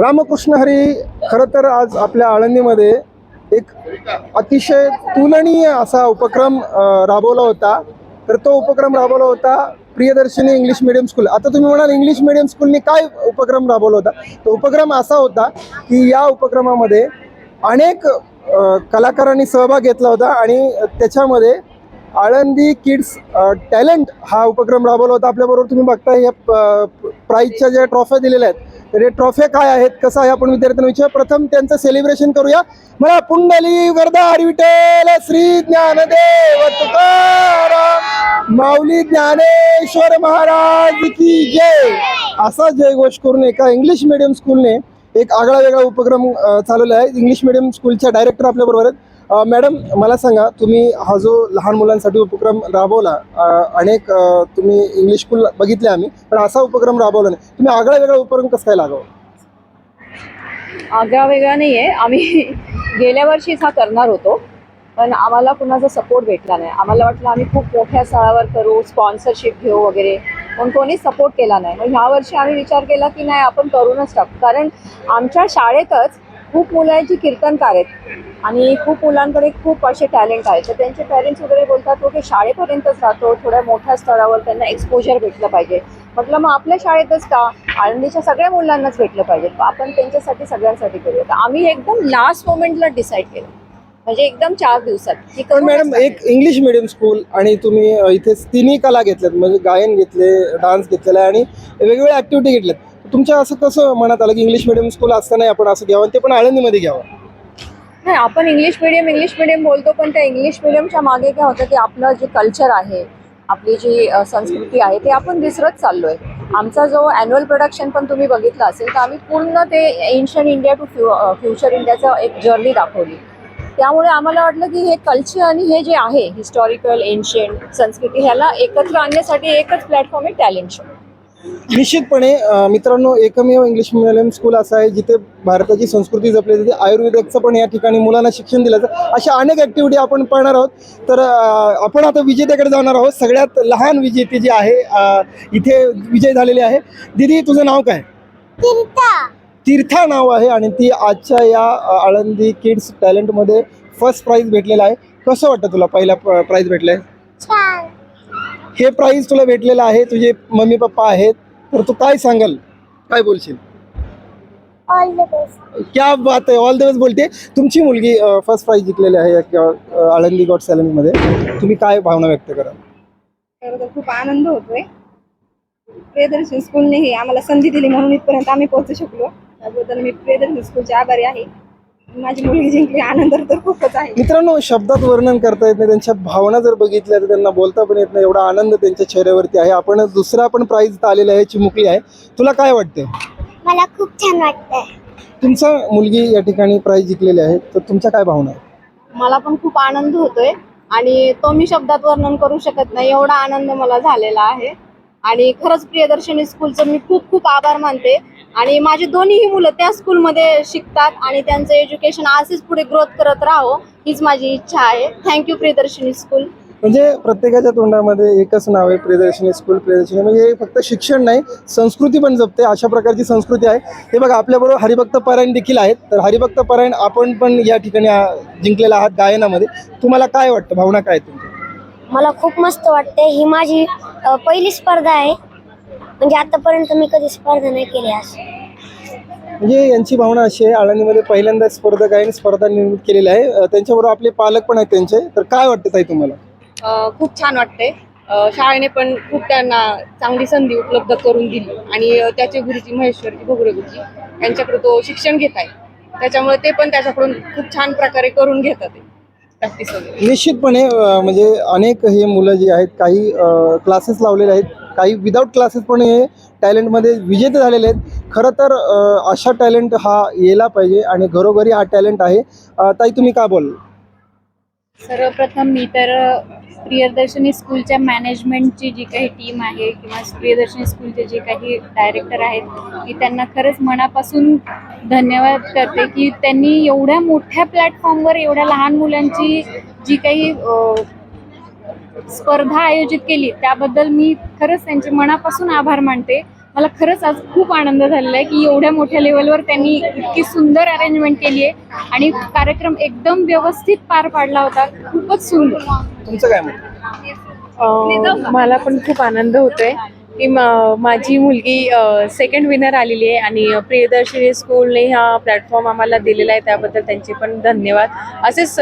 रामकृष्ण हरी खरं तर आज आपल्या आळंदीमध्ये एक अतिशय तुलनीय असा उपक्रम राबवला होता. तर तो उपक्रम राबवला होता प्रियदर्शनी इंग्लिश मिडियम स्कूल. आता तुम्ही म्हणाल इंग्लिश मिडियम स्कूलने काय उपक्रम राबवला होता? तो उपक्रम असा होता की या उपक्रमामध्ये अनेक कलाकारांनी सहभाग घेतला होता आणि त्याच्यामध्ये आळंदी किड्स टॅलेंट हा उपक्रम राबवला होता. आपल्याबरोबर तुम्ही बघताय या प- प्राईजच्या ज्या ट्रॉफ्या दिलेल्या आहेत तर हे ट्रॉफ्या काय आहेत कसं आहे आपण विद्यार्थ्यांना विचार प्रथम त्यांचं सेलिब्रेशन करूया. मला पुंडली वरदा हरिविठेल श्री ज्ञानदेव तुकाराम माऊली ज्ञानेश्वर महाराज की जय. असा जयघोष करून एका इंग्लिश मिडियम स्कूलने एक आगळा वेगळा उपक्रम चालवला आहे. इंग्लिश मिडियम स्कूलच्या डायरेक्टर आपल्याबरोबर आहेत. मॅडम मला सांगा तुम्ही हा जो लहान मुलांसाठी उपक्रम राबवला अनेक तुम्ही इंग्लिश स्कूल बघितले आम्ही पण असा उपक्रम राबवला नाही. तुम्ही आगळा वेगळा उपक्रम कसं काय लागावं? आगळा वेगळा नाही आहे आम्ही गेल्या वर्षीच हा करणार होतो पण आम्हाला कुणाचा सपोर्ट भेटला नाही. आम्हाला वाटलं आम्ही खूप मोठ्या स्थळावर करू स्पॉन्सरशिप घेऊ वगैरे पण कोणी सपोर्ट केला नाही. मग ह्या वर्षी आम्ही विचार केला की नाही आपण करूनच टाकू. कारण आमच्या शाळेतच खूप मुलं आहेत जी कीर्तनकार आहेत. आणि खूप मुलांकडे खूप असे टॅलेंट आहेत. तर त्यांचे पॅरेंट्स वगैरे बोलतात "ओके शाळेपर्यंतच राहतो. थोड्या मोठ्या स्तरावर त्यांना एक्सपोजर भेटलं पाहिजे. म्हटलं मग आपल्या शाळेतच का? आळंदीच्या सगळ्या मुलांनाच भेटलं पाहिजे. आपण त्यांच्यासाठी सगळ्यांसाठी करूया. तर आम्ही एकदम लास्ट मोमेंटला डिसाईड केलं. म्हणजे एकदम चार दिवसात. पण मॅडम. एक इंग्लिश मिडियम स्कूल आणि तुम्ही अ, इथे तिन्ही कला घेतल्यात म्हणजे गायन घेतले डान्स घेतलेला आहे आणि वेगवेगळ्या ऍक्टिव्हिटी घेतल्यात. तुमच्या असं कसं मनात आलं की इंग्लिश मिडियम स्कूल असताना आपण असं घ्यावं आणि ते पण आळंदीमध्ये घ्यावं? नाही आपण इंग्लिश मिडियम इंग्लिश मिडियम बोलतो पण त्या इंग्लिश मिडियमच्या मागे काय होतं की आपलं जे कल्चर आहे आपली जी अ, संस्कृती आहे ते आपण विसरत चाललोय. आमचा जो अॅन्युअल प्रोडक्शन पण तुम्ही बघितलं असेल तर आम्ही पूर्ण ते एन्शियन इंडिया टू फ्यु फ्युचर इंडियाचं एक जर्नी दाखवली. त्यामुळे आम्हाला वाटलं की हे कल्चर आणि हे जे आहे हिस्टॉरिकल एन्शियंट संस्कृती ह्याला एकत्र आणण्यासाठी एकच प्लॅटफॉर्म आहे टॅलेंट शो निश्चितपणे मित्रांनो एकमेव इंग्लिश मिडियम स्कूल असं आहे जिथे भारताची संस्कृती जपली जाते. आयुर्वेदिकचं पण या ठिकाणी मुलांना शिक्षण दिलं जातं. अशा अनेक ॲक्टिव्हिटी आपण पाहणार आहोत. तर आपण आता विजेत्याकडे जाणार आहोत. सगळ्यात लहान विजेते जी आहे इथे विजय झालेली आहे. दिदी तुझं नाव काय? तीर्था नाव आहे आणि ती आजच्या या आळंदी किड्स टॅलेंटमध्ये फर्स्ट प्राईज भेटलेला आहे. कसं वाटतं तुला पहिला प्राईज भेटलाय? छान. हे प्राईज तुला भेटलेलं आहे तुझे मम्मी पप्पा आहेत. तर तू काय सांगाल? काय बोलशील? ऑल द बेस्ट क्या बात आहे. ऑल द बेस्ट बोलते. तुमची मुलगी फर्स्ट प्राईज जिंकलेली आहे आळंदी गॉड सॅलरीमध्ये तुम्ही काय भावना व्यक्त कराल? तर खूप आनंद होतोय. प्रियदर्शन स्कूलने ही आम्हाला संधी दिली म्हणून इथपर्यंत आम्ही पोहोचू शकलो. त्याबद्दल मी प्रियदर्शन स्कूलचे आभारी आहे. माझी मुलगी जिंकली आनंद तर खूपच आहे. मित्रांनो शब्दात वर्णन करता येत नाही त्यांच्या भावना जर बघितल्या तर त्यांना बोलता पण येत नाही एवढा आनंद त्यांच्या चेहऱ्यावरती आहे. आपण दुसरा पण प्राईज आलेला आहे चिमुकली आहे. तुला काय वाटतं मला खूप छान वाटतंय. तुमचा मुलगी या ठिकाणी प्राईज जिंकलेली आहे तर तुमच्या काय भावना आहेत? मला पण खूप आनंद होतोय आणि तो मी शब्दात वर्णन करू शकत नाही एवढा आनंद मला झालेला आहे. आणि खरंच प्रियदर्शनी स्कूलचं मी खूप खूप आभार मानते. आणि माझी दोन्हीही मुलं त्या स्कूलमध्ये शिकतात आणि त्यांचं एज्युकेशन असेच पुढे ग्रोथ करत राहो हीच माझी इच्छा आहे. थँक्यू प्रियदर्शनी स्कूल म्हणजे प्रत्येकाच्या तोंडामध्ये एकच नाव आहे प्रियदर्शनी स्कूल प्रियदर्शनी. म्हणजे हे फक्त शिक्षण नाही संस्कृती पण जपते अशा प्रकारची संस्कृती आहे. हे बघा आपल्याबरोबर हरिभक्त परायण देखील आहेत. तर हरिभक्त परायण आपण पण या ठिकाणी जिंकलेला आहात गायनामध्ये. तुम्हाला काय वाटतं? भावना काय आहे तुमच्या? मला खूप मस्त वाटते. ही माझी पहिली स्पर्धा आहे. म्हणजे आतापर्यंत मी कधी स्पर्धा नाही केली असं म्हणजे यांची भावना अशी आहे आळंदीमध्ये पहिल्यांदा स्पर्धा गायन स्पर्धा निर्मित केलेली आहे. अ, त्यांच्याबरोबर आपले पालक पण आहेत त्यांचे. तर काय वाटतं ताई तुम्हाला? अ, खूप छान वाटतंय. अ, शाळेने पण खूप त्यांना चांगली संधी उपलब्ध करून दिली. आणि अ, त्याचे गुरुजी महेश्वरजी भोगरे गुरुजी यांच्याकडे तो शिक्षण घेत आहे. त्याच्यामुळे ते पण त्याच्याकडून खूप छान प्रकारे करून घेतात प्रॅक्टिस वगैरे. निश्चितपणे अ, म्हणजे अनेक हे मुलं जी आहेत काही क्लासेस लावलेले आहेत. काही विदाऊट क्लासेस पण हे टॅलेंटमध्ये विजेते झालेले आहेत. खरं तर अशा टॅलेंट हा यायला पाहिजे आणि घरोघरी हा टॅलेंट आहे. ताई तुम्ही काय बोल सर्वप्रथम मी तर प्रियदर्शनी स्कूलच्या मॅनेजमेंटची जी काही टीम आहे किंवा प्रियदर्शनी स्कूलचे जे काही डायरेक्टर आहेत मी त्यांना खरंच मनापासून धन्यवाद करते की त्यांनी एवढ्या मोठ्या प्लॅटफॉर्मवर एवढ्या लहान मुलांची जी काही स्पर्धा आयोजित केली त्याबद्दल मी खरंच त्यांचे मनापासून आभार मानते. मला खरंच आज खूप आनंद झालेला आहे की एवढ्या मोठ्या लेवलवर त्यांनी इतकी सुंदर अरेंजमेंट केली आहे आणि कार्यक्रम एकदम व्यवस्थित पार पाडला होता. खूपच सुंदर. तुमचं काय मला पण खूप आनंद होतोय. की मा- माझी मुलगी सेकंड विनर आलेली आहे आणि प्रियदर्शनी स्कूलने हा प्लॅटफॉर्म आम्हाला दिलेला आहे. त्याबद्दल त्यांचे पण धन्यवाद. असेच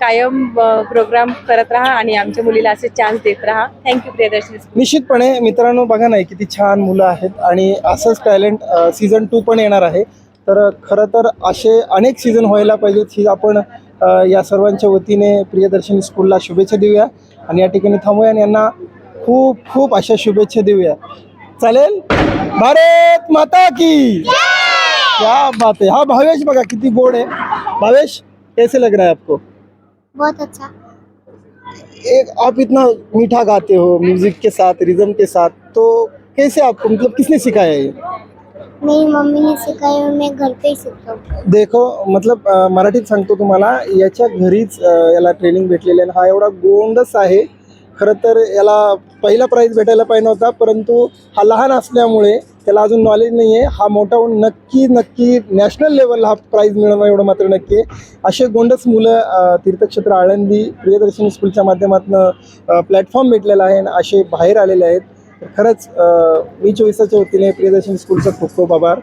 कायम प्रोग्राम करत राहा आणि आमच्या मुलीला असे चान्स देत राहा. थँक्यू प्रियदर्शनी निश्चितपणे मित्रांनो बघा नाही किती छान मुलं आहेत आणि असंच टॅलेंट सीझन टू पण येणार आहे. तर खरं तर असे अनेक सीझन व्हायला पाहिजेत ही आपण या सर्वांच्या वतीने प्रियदर्शनी स्कूलला शुभेच्छा देऊया. आणि या ठिकाणी थांबूया आणि यांना खूप खूप अशा शुभेच्छा देऊया. चालेल? भारत माता की! क्या बात आहे. हा भावेश बघा किती गोड आहे. भावेश कैसे लग रहा है आपको? बहुत अच्छा. एक आप इतना मीठा गाते हो म्यूजिक के साथ रिदम के साथ तो कैसे आपको मतलब किसने सिखाया ये? मेरी मम्मी ने और मैं घर पे ही सीखता हूँ. देखो मतलब अ, मराठीत सांगतो तुम्हाला याच्या घरीच अ, याला ट्रेनिंग भेटलेलं आहे हा एवढा गोंडस आहे खरं तर याला पहिला प्राईज भेटायला पाहिजे नव्हता परंतु हा लहान असल्यामुळे त्याला अजून नॉलेज नाही आहे हा मोठा होऊन नक्की नक्की नॅशनल लेवलला हा प्राईज मिळणार एवढं मात्र नक्की आहे असे गोंडस मुलं तीर्थक्षेत्र आळंदी प्रियदर्शनी स्कूलच्या माध्यमातून प्लॅटफॉर्म भेटलेला आहे आणि असे बाहेर आलेले आहेत. खरंच मी चोवीसाच्या वतीने प्रियदर्शनी स्कूलचा खूप खूप आभार.